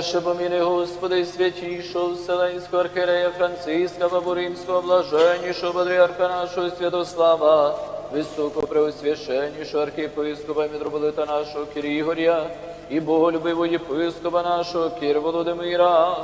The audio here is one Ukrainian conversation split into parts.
Найперше поміни Господи святішого Вселенського архірея Франциска, Бабуримського, блаженнішого патріарха нашого Святослава, високопреосвященнішого архієпископа і митрополита нашого Кирігоря, і боголюбивого єпископа нашого Кір Володимира,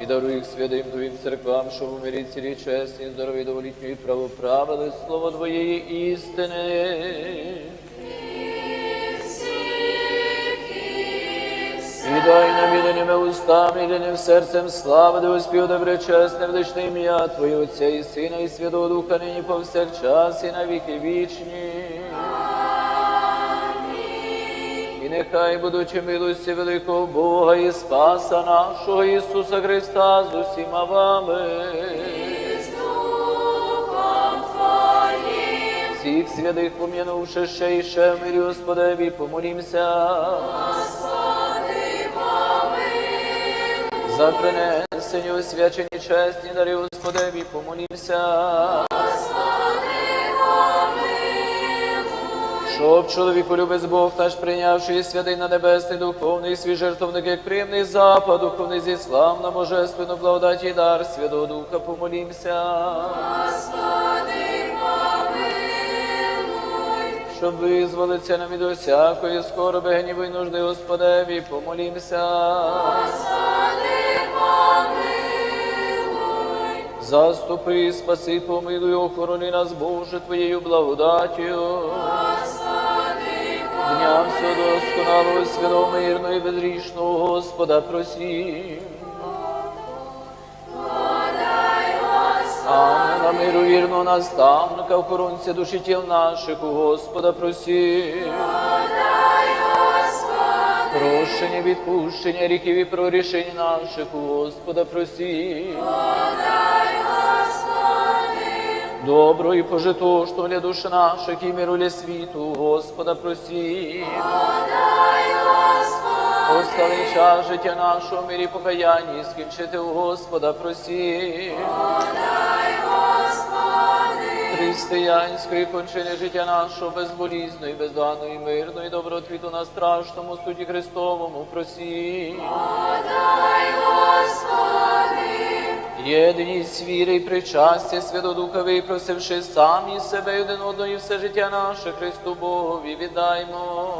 і даруй їх святим Твоїм церквам, щоб у мирі цілі чесні, здорові, доволітні і правоправили слово Твоєї істини. І дай нам єдиними устами, єдиним серцем слави, да успів доброчесне, вдичне ім'я Твоє Отця і Сина, і Святого Духа, нині повсякчас, і на віки вічні. І нехай, будучи милості великого Бога і Спаса нашого Ісуса Христа з усіма вами. Всіх святих пом'янувши ще і ще в мирі Господеві, помолімся. За принесені освячені чесні дари Господеві, помолімся. Щоб чоловіку любець Бог наш прийнявши святий на небесний духовний свій жертовник, як приємний запад, духовний зіслав на божественну благодать і дар Святого Духа, помолімся. Щоб визволиться нам від усякої скороби, гніву і нужди Господеві, помолімся. Заступи, спаси, помилуй, охорони нас, Боже, Твоєю благодаттю. Дням все досконалого, святого, мирного і безрішного Господа просім. Ангела миру вірного наставника, охоронця душі тіл наших, у Господа просім. Прощення, відпущення гріхів і прорішень наших, у Господа просім. Добро і пожитошно для душ наших і миру для світу, Господа просім. Оскали час життя нашого в мирі покаянні, скінчити у Господа просім. Християнської кончини життя нашого безболізно і бездоганно і мирно, добротвіту на страшному суді Христовому просім. Єдність віри і причастя Святодуха випросивши самі себе один одного і все життя наше Христу Богові віддаймо.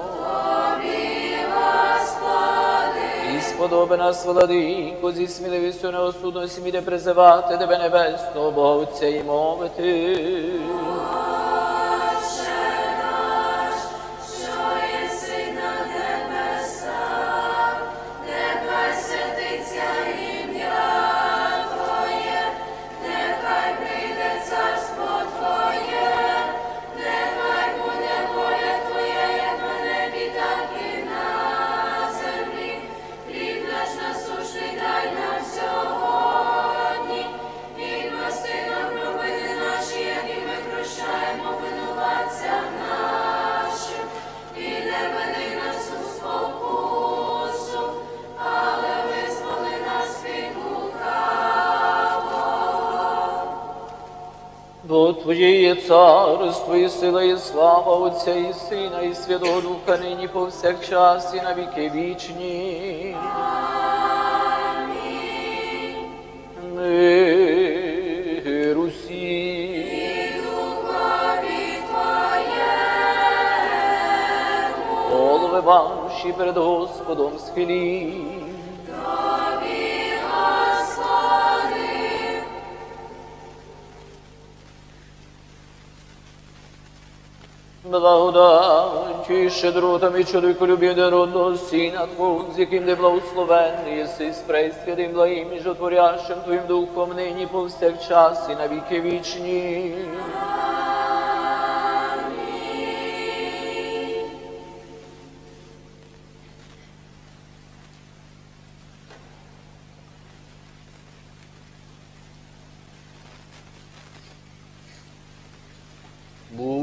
І сподоби нас, владико, зі сміливістю неосудності міде призивати тебе небесного Бога Отця і мовити. Бо Твоє є царство, і сила, і слава Отця і Сина, і Святого Духа, нині повсякчас, і на віки вічні. Мир Твоєму, Голови ваші перед Господом схилі. Благодаттю і щедротами чоловіку любів народного сина Твого, з яким ти благословенний єси з пресвятим благим і жотворящим Твоїм Духом нині повсякчас і на віки вічні.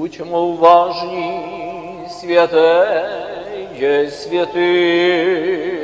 Будьмо уважні, святе є святий.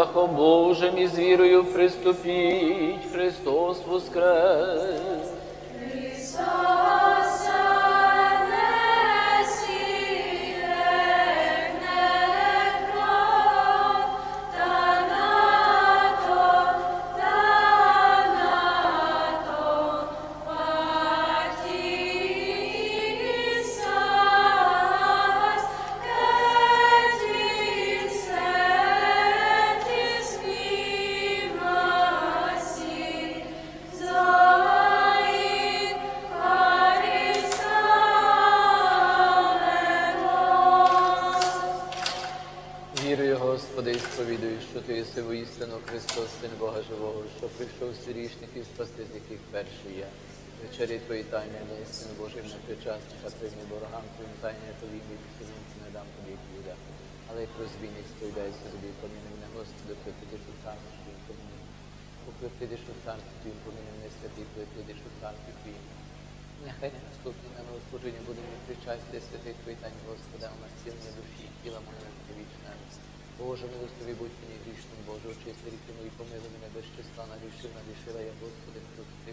Страхом Божим і з вірою приступіть, Христос воскрес. Воістину Христос, Син Бога Живого, що прийшов з грішних і спасти, з яких перший я. Вечері Твої тайни, не Син Божий, не причасник, а прийми ворогам Твоїм тайне Твоїм і синці не дам тобі юда. Але як розбійник сповідайся тобі, поміни мене, Господи, коли у царство Твоїм поміни. Коли прийдеш у царство Твоїм поміни мене святий, коли у царство Твоїм. Нехай не наступне на Господині буде мені причастя святих Твої тайні, Господи, у нас цілення душі, тіла моє на Твоє вічне. Боже, милостивий будь мені грішним, Боже, очисти ріки мої, помилуй мене без числа, нагрішив, нагрішила я, Господи, прости.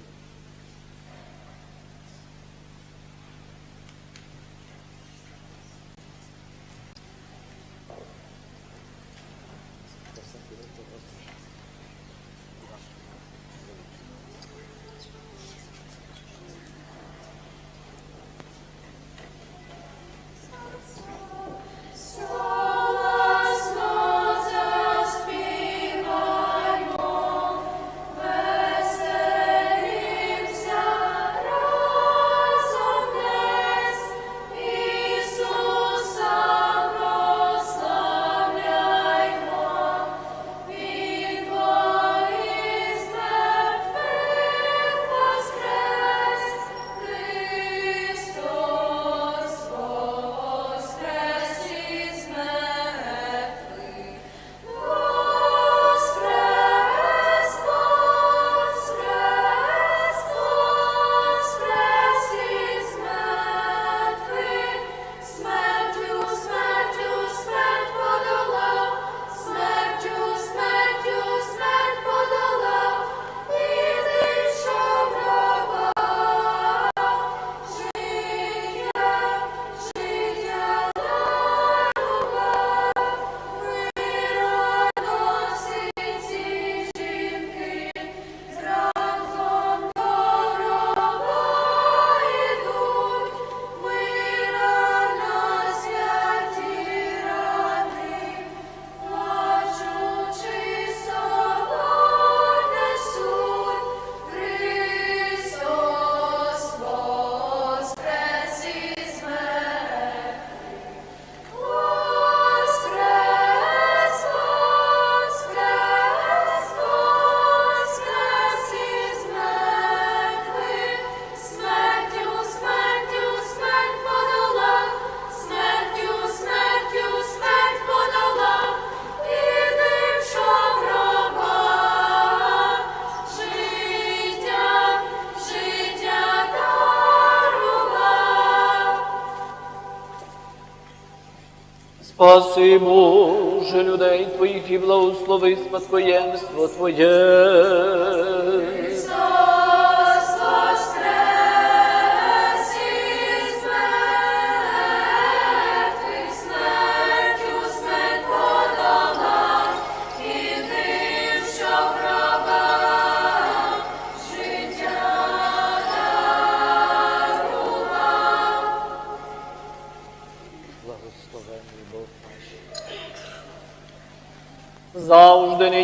Спаси, Боже, людей Твоїх і благослови спадкоємство Твоє.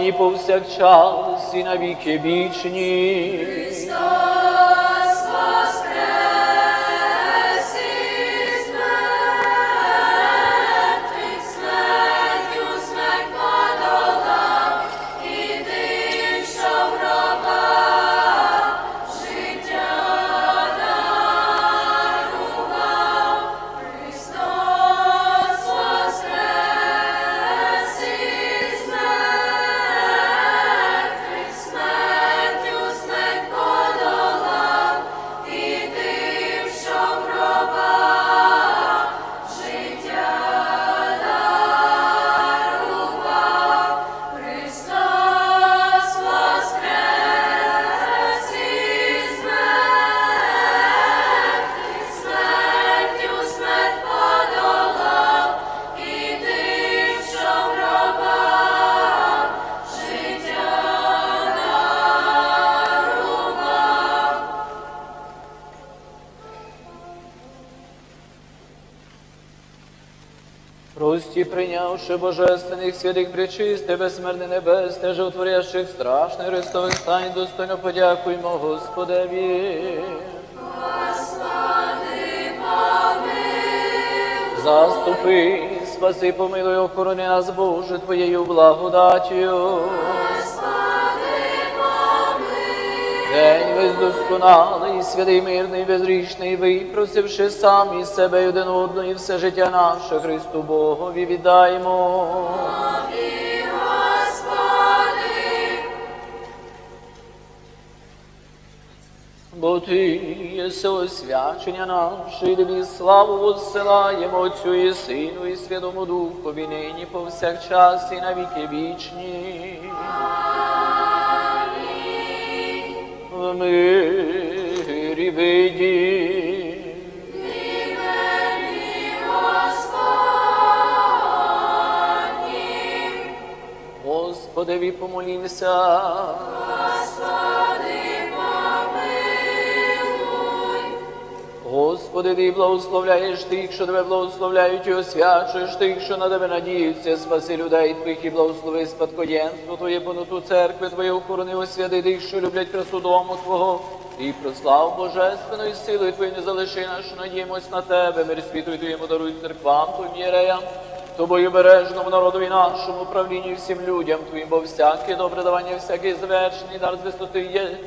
Нині повсякчас і навіки вічні. Милості прийнявши божественних святих причисти, небес, те животворящих страшних Христових стань, достойно подякуймо Господеві. Заступи, спаси, помилуй, охорони нас, Боже, Твоєю благодатію. Весь досконалий, святий мирний, безрічний, випросивши сам із себе й один одного, і все життя наше Христу Богові віддаймо. Бо Ти єси освячення наше, і тобі славу воссилаємо Отцю і Сину, і Святому Духові, нині повсякчас і на віки вічні. В мирі виді. Господи, помолімся. Господи, ти благословляєш тих, що тебе благословляють, і освячуєш тих, що на тебе надіються, спаси людей твоїх і благослови спадкоємство Твоє, поноту церкви Твоє охорони, освяти тих, що люблять красу дому Твого. І прослав божественною силою Твою не залиши нас, надіємось на Тебе, мир світу і Твоєму даруй церквам Твоїм єреям, Тобою бережному народові нашому правлінню і всім людям Твоїм, бо всяке добре давання, всякий звершений дар з висоти є,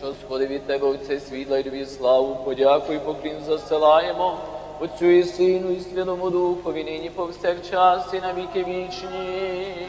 що сходи від Тебе Отце світла і тобі славу, подяку і поклін засилаємо, Отцю і Сину, і Святому Духові, нині повсякчас і на віки вічні.